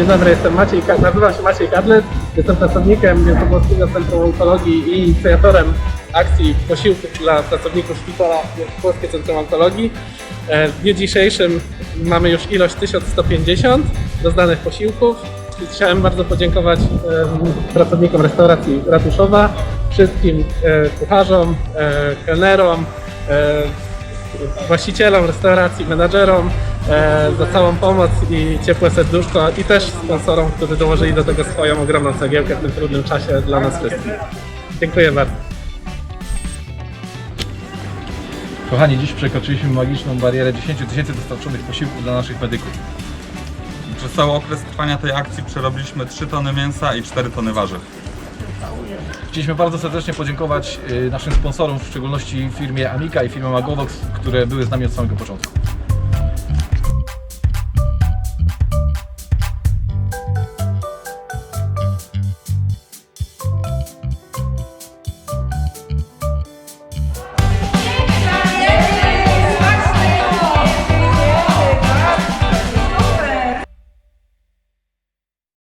Dzień dobry, jestem Maciej, nazywam się Maciej Kadlec, jestem pracownikiem Wielkopolskiego Centrum Onkologii i inicjatorem akcji posiłków dla pracowników szpitala Wielkopolskie Centrum Onkologii. E, W dniu dzisiejszym mamy już ilość 1150 rozdanych posiłków. Chciałem bardzo podziękować pracownikom restauracji Ratuszowa, wszystkim e, kucharzom, e, kelnerom, właścicielom restauracji, menadżerom e, za całą pomoc i ciepłe serduszko i też sponsorom, którzy dołożyli do tego swoją ogromną cegiełkę w tym trudnym czasie dla nas wszystkich. Dziękuję bardzo. Kochani, dziś przekroczyliśmy magiczną barierę 10 tysięcy dostarczonych posiłków dla naszych medyków. Przez cały okres trwania tej akcji przerobiliśmy 3 tony mięsa i 4 tony warzyw. Chcieliśmy bardzo serdecznie podziękować y, naszym sponsorom, w szczególności firmie Amika i firmie Magovox, które były z nami od samego początku.